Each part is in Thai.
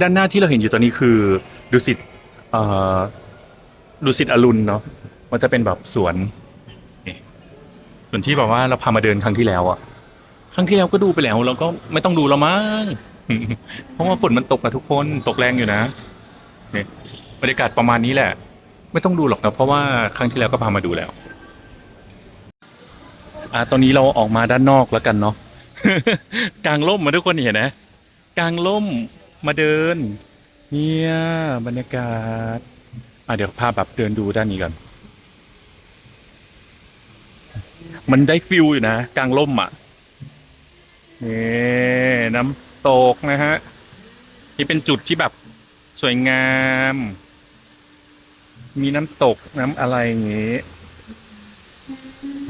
ด้านหน้าที่เราเห็นอยู่ตอนนี้คือดุสิตดุสิตอรุณเนาะมันจะเป็นแบบสวนส่วนที่แบบว่าเราพามาเดินครั้งที่แล้วอะครั้งที่แล้วก็ดูไปแล้วเราก็ไม่ต้องดูแล้วมั้งเพราะว่าฝนมันตกนะทุกคนตกแรงอยู่นะนี่บรรยากาศประมาณนี้แหละ ไม่ต้องดูหรอกนะเพราะว่าครั้งที่แล้วก็พามาดูแล้ว อ่าตอนนี้เราออกมาด้านนอกแล้วกันเนาะ กลางร่มมาทุกคนเห็นนะกลางร่มมาเดิน เนี่ยบรรยากาศ อะเดี๋ยวพาแบบเดินดูด้านนี้ก่อนมันได้ฟิลอยู่นะกลางร่มอะนี่น้ำตกนะฮะนี่เป็นจุดที่แบบสวยงาม มีน้ำตกน้ำอะไรอย่างงี้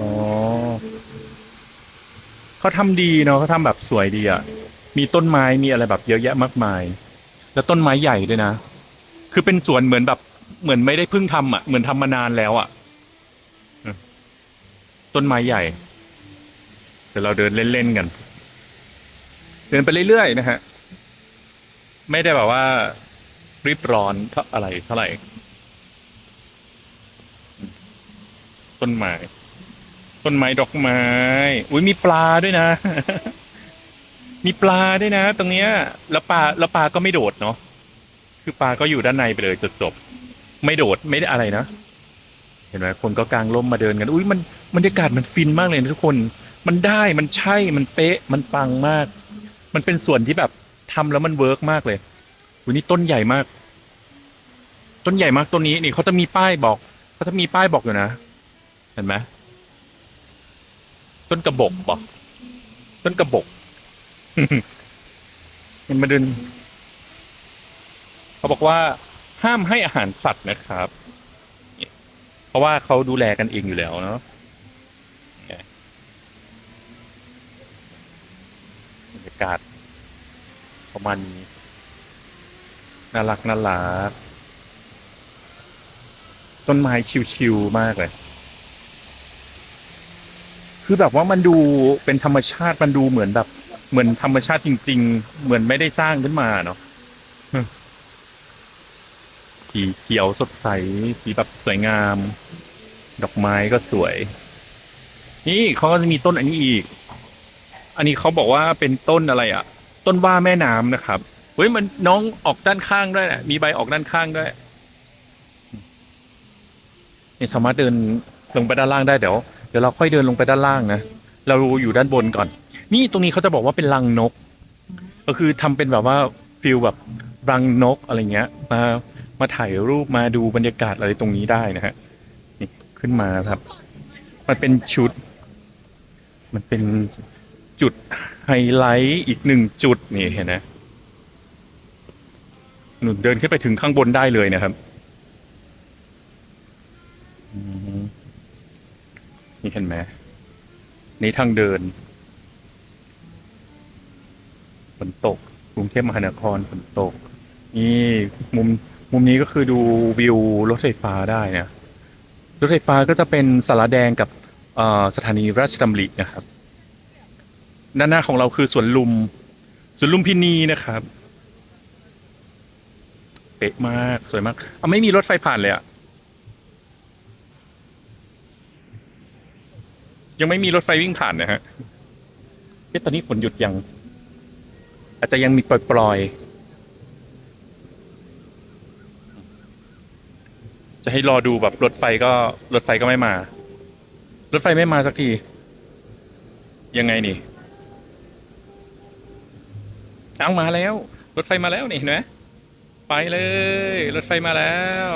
อ๋อ เขาทำดีเนาะเขาทำแบบสวยดีอะ มีต้นไม้มีอะไรแบบเยอะแยะมากมาย แล้วต้นไม้ใหญ่ด้วยนะ คือเป็นสวนเหมือนแบบ เหมือนไม่ได้เพิ่งทำอะ เหมือนทำมานานแล้วอะ ต้นไม้ใหญ่ เดี๋ยวเราเดินเล่นๆกัน เดินไปเรื่อยๆนะฮะ ไม่ได้แบบว่ารีบร้อนเท่าอะไรเท่าไหร่ ต้นไม้ ต้นไม้ดอกไม้ อุ้ยมีปลาด้วยนะ มีปลาด้วยนะ ตรงเนี้ย แล้วปลาแล้วปลาก็ไม่โดดเนาะ คือปลาก็อยู่ด้านในไปเลยจนจบ ไม่โดดไม่ได้อะไรนะ เห็นไหมคนก็กางร่มมาเดินกัน อุ้ยมันบรรยากาศมันฟินมากเลยนะทุกคน มันได้มันใช่ มันเป๊ะ มันปังมาก มันเป็นส่วนที่แบบทำแล้วมันเวิร์กมากเลยอุ้ยนี่ต้นใหญ่มาก ต้นใหญ่มากต้นนี้นี่เขาจะมีป้ายบอกเขาจะมีป้ายบอกอยู่นะ เห็นไหมต้นกระบอกบอกต้นกระบอกมันมาเดินเขาบอกว่าห้ามให้อาหารสัตว์นะครับเนี่ยเพราะว่าเขาดูแลกันเองอยู่แล้วเนาะเนี่ยบรรยากาศประมาณนี้น่ารักน่ารักต้นไม้ชิวๆมากเลย คือแบบว่ามันดูเป็นธรรมชาติมันดูเหมือนแบบ เหมือนธรรมชาติจริง ๆ เหมือนไม่ได้สร้างขึ้นมาเนาะสีเขียวสดใสสีแบบสวยงาม ดอกไม้ก็สวย นี่เขาก็จะมีต้นอันนี้อีก อันนี้เขาบอกว่าเป็นต้นอะไรอะ่ะ ต้นว่าแม่น้ำนะครับเฮ้ยมันน้องออกด้านข้างด้วยนะมีใบออกด้านข้างด้วยนี่สามารถเดินลงไปด้านล่างได้เดี๋ยว ดี๋ยวเราค่อยเดินลงไปด้านล่างนะ เราอยู่ด้านบนก่อน นี่ตรงนี้เขาจะบอกว่าเป็นรังนก ก็คือทำเป็นแบบว่าฟิลแบบรังนกอะไรเงี้ย มามาถ่ายรูปมาดูบรรยากาศอะไรตรงนี้ได้นะฮะนี่ขึ้นมาครับ มันเป็นชุด มันเป็นจุดไฮไลท์อีกหนึ่งจุดนี่เห็นนะหนุนเดินขึ้นไปถึงข้างบนได้เลยนะครับ นี่เห็นไหมนี่ทางเดินฝนตกกรุงเทพมหานครฝนตก นี่มุมมุมนี้ก็คือดูวิวรถไฟฟ้าได้นะรถไฟฟ้าก็จะเป็นสารแดงกับสถานีราชดำรินะครับ ด้านหน้าของเราคือสวนลุมสวนลุมพินีนะครับ เป๊ะมากสวยมากเอาไม่มีรถไฟผ่านเลยอะ ยังไม่มีรถไฟวิ่งผ่านนะฮะเอ๊ะตอนนี้ฝนหยุดยัง อาจจะยังมีปล่อยๆ จะให้รอดูแบบรถไฟก็รถไฟก็ไม่มา รถไฟไม่มาสักที ยังไงนี่เอามาแล้ว รถไฟมาแล้วนี่เห็นไหมไปเลย รถไฟมาแล้ว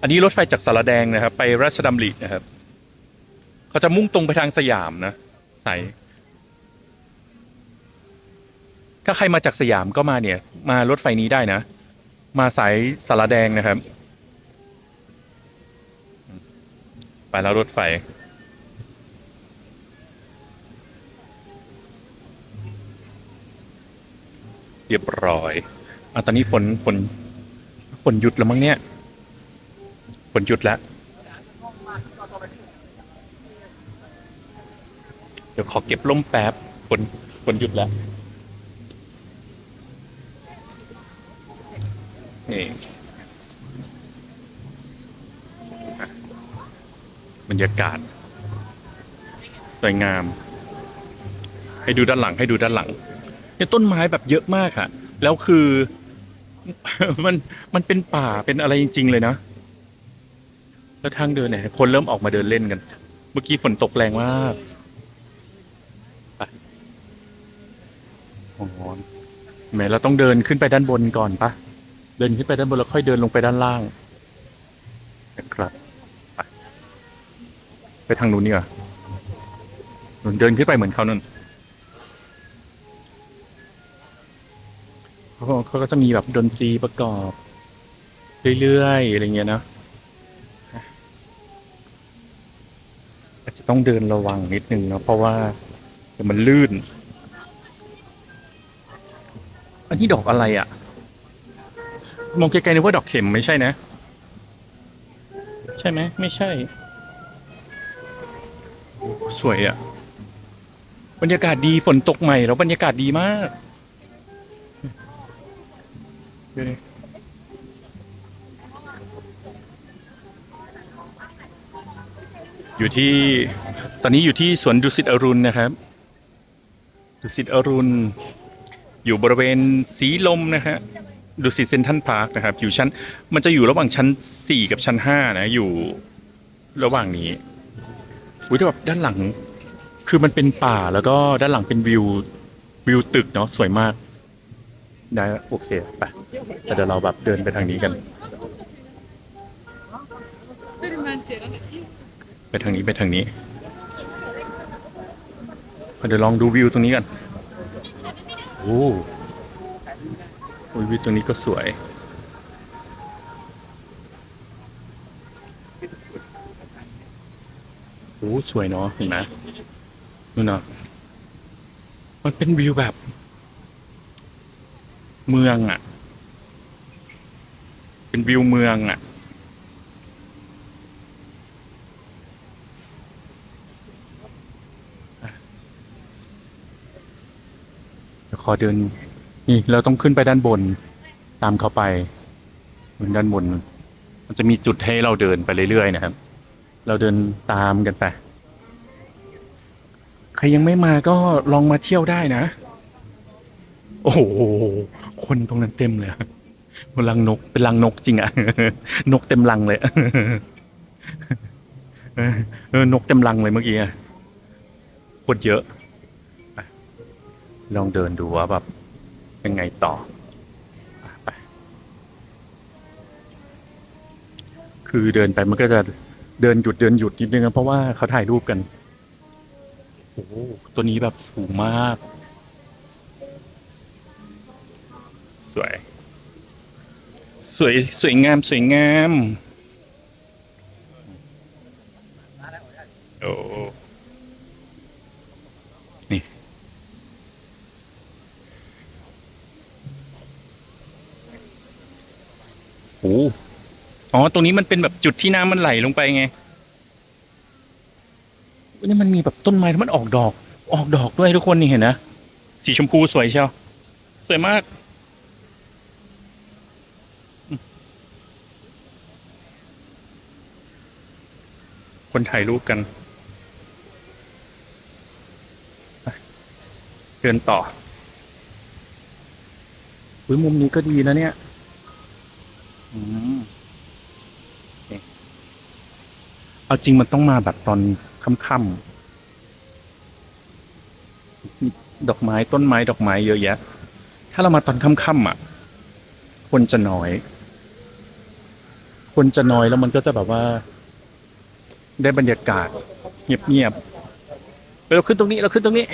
อันนี้รถไฟจากสารแดงนะครับ ไปราชดำรินะครับ เขาจะมุ่งตรงไปทางสยามนะสายถ้าใครมาจากสยามก็มาเนี่ย มารถไฟนี้ได้นะ มาสายสารแดงนะครับ ไปแล้วรถไฟ เรียบร้อยอะตอนนี้ฝนฝนฝนหยุดแล้วมั้งเนี่ยฝนหยุดแล้ว เดี๋ยวขอเก็บล่มแป๊บฝนฝนหยุดแล้ว นี่บรรยากาศ สวยงาม ให้ดูด้านหลังให้ดูด้านหลังเนี่ยต้นไม้แบบเยอะมากค่ะแล้วคือมันมันเป็นป่าเป็นอะไรจริง ๆ เลยนะ แล้วทางเดินเนี่ยคนเริ่มออกมาเดินเล่นกัน เมื่อกี้ฝนตกแรงมากไป โอ้โหแหมเราต้องเดินขึ้นไปด้านบนก่อนปะเดินขึ้นไปด้านบนแล้วค่อยเดินลงไปด้านล่างนะครับไปทางนู้นนี่ก่อนนู่นเดินขึ้นไปเหมือนเขานั่นเขาเขาก็จะมีแบบดนตรีประกอบ เรื่อยๆอะไรเงี้ยนะอาจจะต้องเดินระวังนิดนึงเนาะเพราะว่าเดี๋ยวมันลื่น นนี้ดอกอะไรอะ่ะ มองไกลๆนึกว่าดอกเข็มไม่ใช่นะ ใช่ไหมไม่ใช่ สวยอะ่ะ บรรยากาศดีฝนตกใหม่แล้วบรรยากาศดีมากดูดิอยู่ที่ตอนนี้อยู่ที่สวนดุสิตอรุณนะครับ ดุสิตอรุณ อยู่บริเวณสีลมนะฮะดุสิเซนทรัลพาร์คนะครับ อยู่ชั้น มันจะอยู่ระหว่างชั้นสี่กับชั้นห้านะ อยู่ระหว่างนี้อุ้ยแต่แบบด้านหลัง คือมันเป็นป่าแล้วก็ด้านหลังเป็นวิววิวตึกเนาะสวยมาก ได้โอเคไปแต่เดี๋ยวเราแบบเดินไปทางนี้กัน ไปทางนี้ไปทางนี้เดี๋ยวลองดูวิวตรงนี้กัน อ้โอ้ยวิวตรงนี้ก็สวย โอ้สวยเนาะเห็นไหมนู่นเนาะมันเป็นวิวแบบ เมืองอะ่ะ เป็นวิวเมืองอะดี๋ยวข อเดิน นี่เราต้องขึ้นไปด้านบน ตามเขาไปบนด้านบน มันจะมีจุดให้เราเดินไปเรื่อยๆนะครับ เราเดินตามกันไป ใครยังไม่มาก็ลองมาเที่ยวได้นะ โอ้โห คนตรงนั้นเต็มเลยอะรังนก เป็นรังนกจริงอะนกเต็มรังเลยเออนกเต็มรังเลยเมื่อกี้คตรเยอะ ลองเดินดูว่าแบบยังไงต่อไปคือเดินไปมันก็จะเดินหยุดเดินหยุดนิดนึงนะเพราะว่าเขาถ่ายรูปกันโอ้ตัวนี้แบบสูงมาก สวย สวย สวยงาม สวยงาม โอ้ โอ้อ๋อ ตรงนี้มันเป็นแบบจุดที่น้ำมันไหลลงไปไงนี่มันมีแบบต้นไม้ที่มันออกดอก ออกดอกด้วยทุกคนนี่เห็นนะ สีชมพูสวยเชียว สวยมาก คนถ่ายรูปกัน เดินต่ออุ้ยมุมนี้ก็ดีนะเนี่ย อืมเอาจริงมันต้องมาแบบตอนค่ำๆดอกไม้ต้นไม้ดอกไม้เยอะแยะ ถ้าเรามาตอนค่ำๆอะ คนจะน้อย คนจะน้อยแล้วมันก็จะแบบว่า ได้บรรยากาศ เงียบๆเราขึ้นตรงนี้เราขึ้นตรงนี้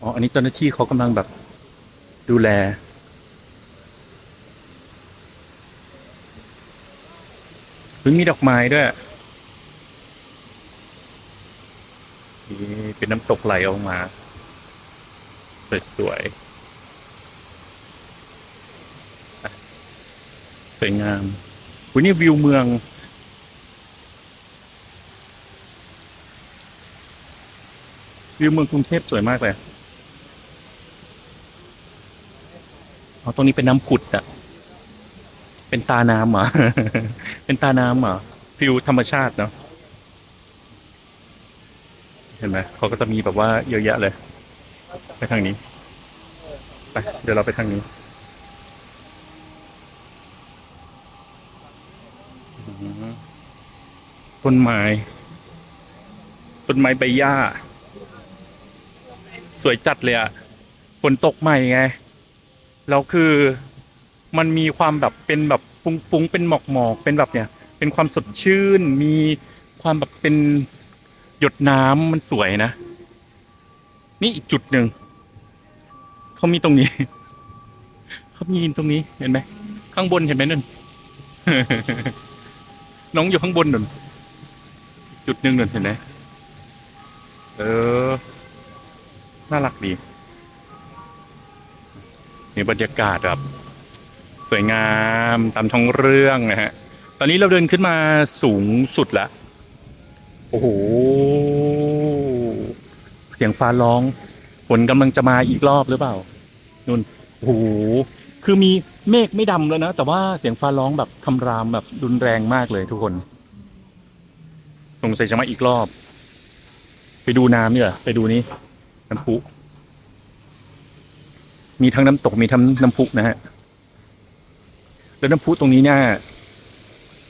อ๋อ อันนี้เจ้าหน้าที่เขากำลังแบบดูแล เฮ้ยมีดอกไม้ด้วยเป็นน้ำตกไหลออกมาสวยๆสวยงามวันนี้วิวเมือง วิวเมืองกรุงเทพสวยมากเลยอ๋ตรงนี้เป็นน้ำขุดอะเป็นตาน้ำอะ เป็นตาน้ำเหรอฟิวธรรมชาติเนาะเห็นไหมเขาก็จะมีแบบว่าเยอะแยะเลย ไปทางนี้ไปเดี๋ยวเราไปทางนี้ต้นไม้ต้นไม้ใบหญ้า สวยจัดเลยอะฝนตกใหม่ไง แล้วคือมันมีความแบบเป็นแบบ ฟุ้งๆเป็นหมอกๆเป็นแบบเนี่ย เป็นความสดชื่น มีความแบบเป็นหยดน้ำมันสวยนะ นี่อีกจุดหนึ่งเขามีตรงนี้เขามีตรงนี้เห็นไหมข้างบนเห็นไหมนั่นน้องอยู่ข้างบนนั่นจุดหนึ่งนั่นเห็นไหมเออ น่ารักดีนี่บรรยากาศแบบ สวยงามตามท้องเรื่องนะฮะ ตอนนี้เราเดินขึ้นมาสูงสุดแล้วโอ้โห เสียงฟ้าร้อง ฝนกำลังจะมาอีกรอบหรือเปล่านุ่นโอ้โห คือมีเมฆไม่ดำแล้วนะ แต่ว่าเสียงฟ้าร้องแบบคำรามแบบรุนแรงมากเลยทุกคนสงสัยจะมาอีกรอบ ไปดูน้ำเนี่ยไปดูนี่น้ำพุ มีทั้งน้ำตกมีทั้งน้ำพุนะฮะ แล้วน้ำพุตรงนี้เนี่ย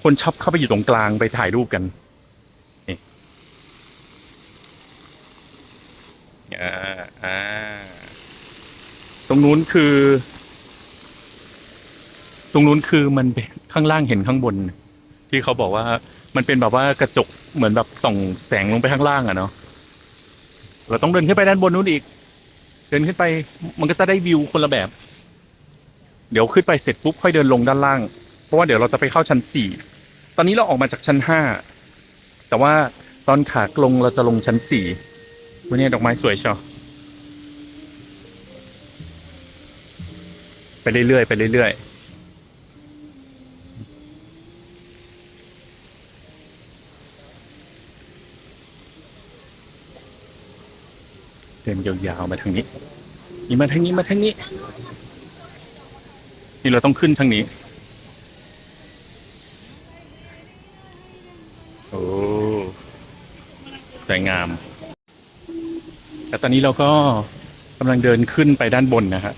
คนชอบเข้าไปอยู่ตรงกลางไปถ่ายรูปกันนี่อ่าตรงนู้นคือ ตรงนู้นคือมันเป็นข้างล่างเห็นข้างบน ที่เขาบอกว่ามันเป็นแบบว่ากระจกเหมือนแบบส่องแสงลงไปข้างล่างอะเนาะเราต้องเดินขึ้นไปด้านบนนู้นอีก เดินขึ้นไปมันก็จะได้วิวคนละแบบ เดี๋ยวขึ้นไปเสร็จปุ๊บค่อยเดินลงด้านล่าง เพราะว่าเดี๋ยวเราจะไปเข้าชั้นสี่ตอนนี้เราออกมาจากชั้นห้าแต่ว่าตอนขากลงเราจะลงชั้นสี่วันนี้ดอกไม้สวยเชียวไปเรื่อยๆไปเรื่อยๆเดินยาวๆมาทางนี้ นี่มาทางนี้มาทางนี้ นี่เราต้องขึ้นทางนี้ โอ้สวยงาม แต่ตอนนี้เราก็กำลังเดินขึ้นไปด้านบนนะฮะ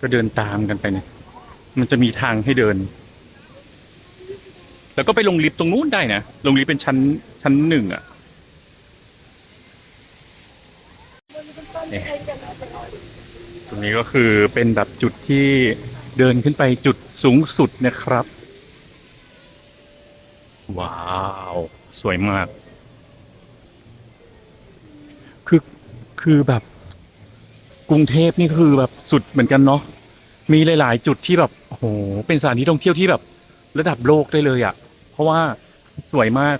ก็เดินตามกันไปเนี่ย มันจะมีทางให้เดิน แล้วก็ไปลงลิฟต์ตรงนู้นได้นะ ลงลิฟต์เป็นชั้นชั้นหนึ่งอะเนี่ยตรงนี้ก็คือเป็นแบบจุดที่เดินขึ้นไปจุดสูงสุดนะครับ ว้าว สวยมาก คือคือแบบ กรุงเทพนี่คือแบบสุดเหมือนกันเนาะมีหลาย ๆ จุดที่แบบโอ้โหเป็นสถานที่ท่องเที่ยวที่แบบ ระดับโลกได้เลยอะ่ะเพ ราะว่าสวยมาก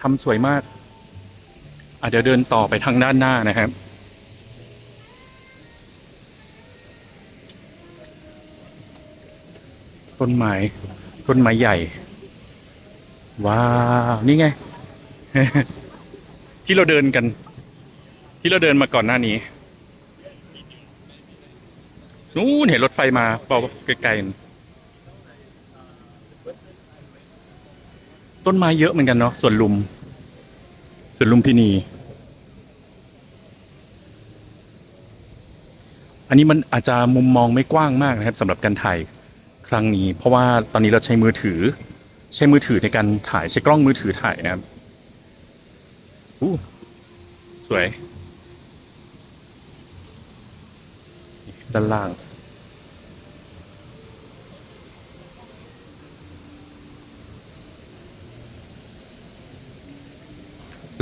ทำสวยมากอะเดี๋ยวเดินต่อไปทางด้านหน้านะครับ ต้นไม้ต้นไม้ใหญ่ ว้าว นี่ไง ที่เราเดินกัน ที่เราเดินมาก่อนหน้านี้ นู้นเห็นรถไฟมาเปล่าไกลๆ ต้นไม้เยอะเหมือนกันเนาะสวนลุมสวนลุมพินี อันนี้มันอาจจะมุมมองไม่กว้างมากนะครับสำหรับการถ่ายครั้งนี้ เพราะว่าตอนนี้เราใช้มือถือ ใช้มือถือในการถ่ายใช้กล้องมือถือถ่ายนะครับอู้สวย ด้านล่าง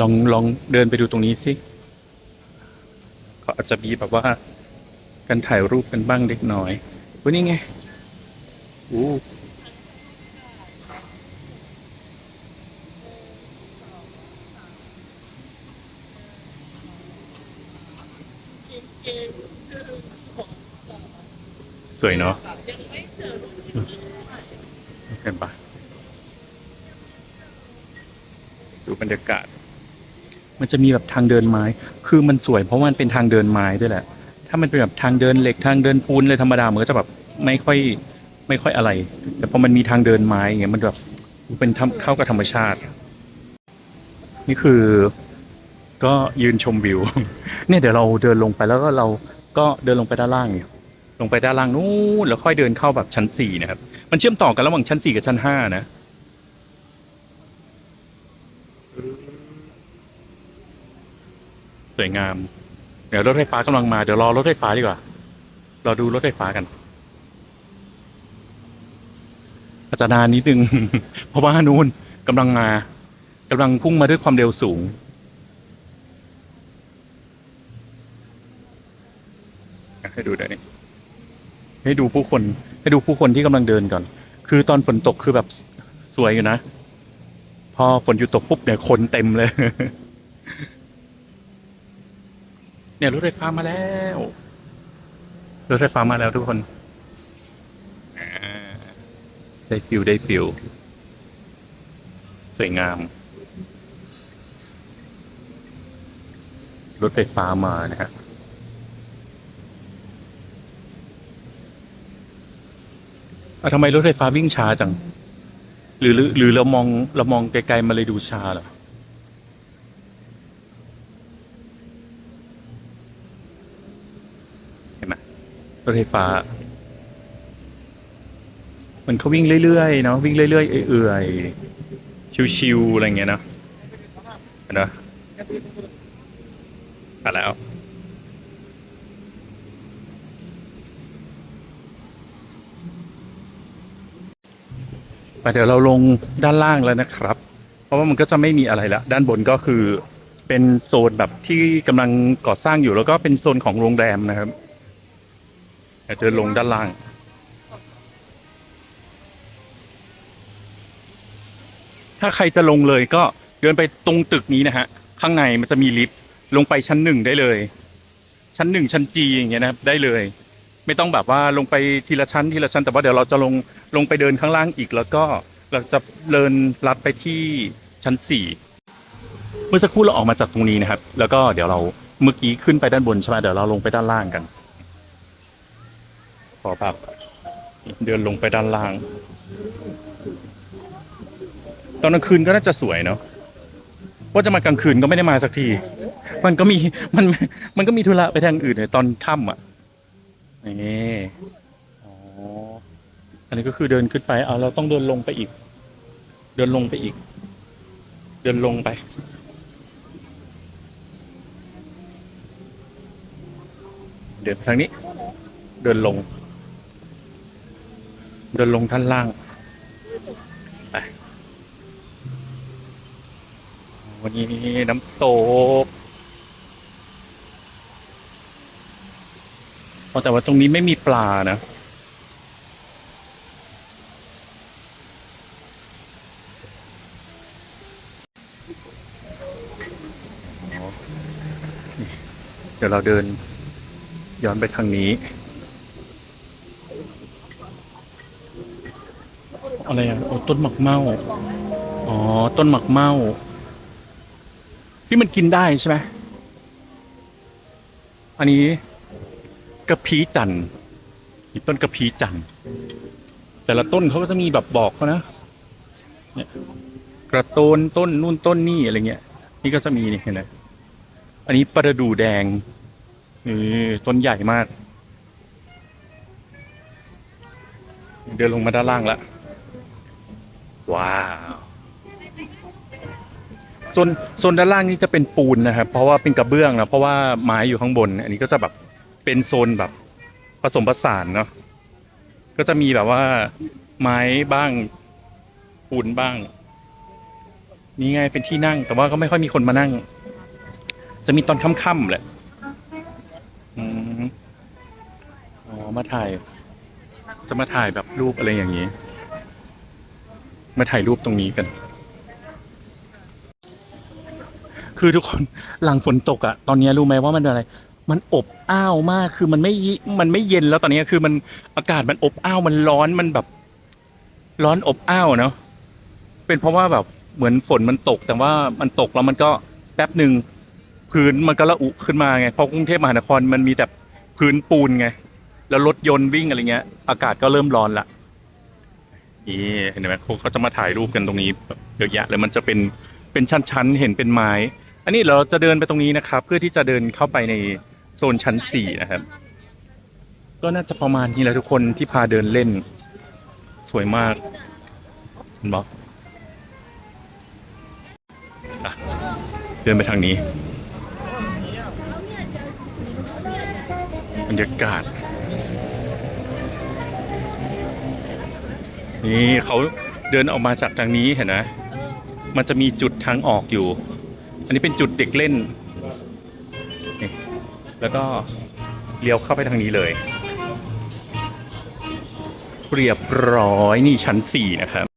ลองลองเดินไปดูตรงนี้สิเขาอาจจะมีแบบว่าการถ่ายรูปกันบ้างเล็กน้อยวันนี้ไงอู้สวยเนาะเจอรูปที่ดีเท่าไหร่เห็นปะดูบรรยากาศ มันจะมีแบบทางเดินไม้ คือมันสวยเพราะมันเป็นทางเดินไม้ด้วยแหละ ถ้ามันเป็นแบบทางเดินเหล็กทางเดินปูนเลยธรรมดามันก็จะแบบไม่ค่อยไม่ค่อยอะไร แต่พอมันมีทางเดินไม้อย่างเงี้ยมันแบบเป็นเข้ากับธรรมชาติ นี่คือก็ยืนชมวิว เนี่ยเดี๋ยวเราเดินลงไปแล้วก็เราก็เดินลงไปด้านล่างเนี่ยลงไปด้านล่างนู้นแล้วค่อยเดินเข้าแบบชั้นสี่นะครับ มันเชื่อมต่อกันระหว่างชั้นสี่กับชั้นห้านะ สวยงาม เดี๋ยวรถไฟฟ้ากำลังมาเดี๋ยวรอรถไฟฟ้าดีกว่ารอดูรถไฟฟ้ากัน อาจจะนานนิดนึง เพราะว่านู่นกำลังมากำลังพุ่งมาด้วยความเร็วสูงให้ดูได้นี่ให้ดูผู้คนให้ดูผู้คนที่กำลังเดินก่อน คือตอนฝนตกคือแบบสวยอยู่นะ พอฝนหยุดตกปุ๊บเนี่ยคนเต็มเลย เนี่ยรถไฟฟ้ามาแล้วรถไฟฟ้ามาแล้วทุกคนได้ฟิลได้ฟิลสวยงาม รถไฟฟ้ามานะฮะอะทำไมรถไฟฟ้าวิ่งช้าจัง หรือหรือเรามองเรามองไกลๆมาเลยดูช้าเหรอ เห็นไหมร ถไฟฟ้า มันเขาวิ่งเรื่อยๆเนาะวิ่งเรื่อยๆเอื่อยๆชิวๆอะไรเงี้ยเนาะเนปะมาแล้วไปเดี๋ยวเราลงด้านล่างแล้วนะครับ เพราะว่ามันก็จะไม่มีอะไรละด้านบนก็คือเป็นโซนแบบที่กำลังก่อสร้างอยู่แล้วก็เป็นโซนของโรงแรมนะครับ เดินลงด้านล่าง ถ้าใครจะลงเลยก็เดินไปตรงตึกนี้นะฮะ ข้างในมันจะมีลิฟต์ลงไปชั้นหนึ่งได้เลย ชั้นหนึ่งชั้นจีอย่างเงี้ยนะครับได้เลย ไม่ต้องแบบว่าลงไปทีละชั้นทีละชั้น แต่ว่าเดี๋ยวเราจะลงลงไปเดินข้างล่างอีก แล้วก็เราจะเดินลัดไปที่ชั้นสี่เมื่อสักครู่เราออกมาจากตรงนี้นะครับ แล้วก็เดี๋ยวเราเมื่อกี้ขึ้นไปด้านบนใช่ไหมเดี๋ยวเราลงไปด้านล่างกัน ขอภาพเดินลงไปด้านล่าง ตอนกลางคืนก็น่าจะสวยเนาะว่าจะมากลางคืนก็ไม่ได้มาสักที มันก็มีมันมันก็มีธุระไปทางอื่นในตอนค่ำอะนี่อ๋ออันนี้ก็คือเดินขึ้นไปเอาเราต้องเดินลงไปอีก เดินลงไปอีก เดินลงไปเดินทางนี้ เดินลง เดินลงท่านล่างไปวันนี้น้ำตกอ๋อแต่ว่าตรงนี้ไม่มีปลานะอ๋อนี่เดี๋ยวเราเดินย้อนไปทางนี้ อะไรอะโอ้ต้นหมักเมาอ๋อ ต้นหมักเมาที่มันกินได้ใช่ไหมอันนี้กระพี้จันทร์ต้นกระพี้จันทร์แต่ละต้นเขาก็จะมีแบบบอกเขานะเนี่ยกระโตนต้นนู่นต้นนี่อะไรเงี้ย นี่ก็จะมีนี่เห็นไหมอันนี้ประดู่แดงนี่ต้นใหญ่มาก เดินลงมาด้านล่างแล้ว ว้าวโซนโซนด้านล่างนี้จะเป็นปูนนะครับเพราะว่าเป็นกระเบื้องนะเพราะว่าไม้อยู่ข้างบน อันนี้ก็จะแบบเป็นโซนแบบผสมผสานเนาะก็จะมีแบบว่าไม้บ้างปูนบ้าง นี่ไงเป็นที่นั่ง แต่ว่าก็ไม่ค่อยมีคนมานั่ง จะมีตอนค่ำๆแหละอืมอ๋อมาถ่าย จะมาถ่ายแบบรูปอะไรอย่างนี้ มาถ่ายรูปตรงนี้กัน คือทุกคนหลังฝนตกอะตอนนี้รู้ไหมว่ามันเป็นอะไร มันอบอ้าวมากคือมันไม่มันไม่เย็นแล้วตอนนี้คือมันอากาศมันอบอ้าวมันร้อนมันแบบ ร้อนอบอ้าวเนาะเป็นเพราะว่าแบบเหมือนฝนมันตก แต่ว่ามันตกแล้วมันก็แป๊บหนึ่งพื้นมันก็ระอุขึ้นมาไงเพราะกรุงเทพมหานครมันมีแต่พื้นปูนไง แล้วรถยนต์วิ่งอะไรเงี้ย อากาศก็เริ่มร้อนละ นี่เห็นไหมเขาก็จะมาถ่ายรูปกันตรงนี้เยอะแยะเลยมันจะเป็นเป็นชั้นๆเห็นเป็นไม้ อันนี้เราจะเดินไปตรงนี้นะครับ เพื่อที่จะเดินเข้าไปในโซนชั้นสี่นะครับ ก็น่าจะประมาณนี้แหละทุกคนที่พาเดินเล่น สวยมากเห็นบอกเดินไปทางนี้บรรยากาศ นี่เขาเดินออกมาจากทางนี้เห็นไหมมันจะมีจุดทางออกอยู่ อันนี้เป็นจุดเด็กเล่นนี่แล้วก็เลี้ยวเข้าไปทางนี้เลย เรียบร้อยนี่ชั้นสี่นะครับ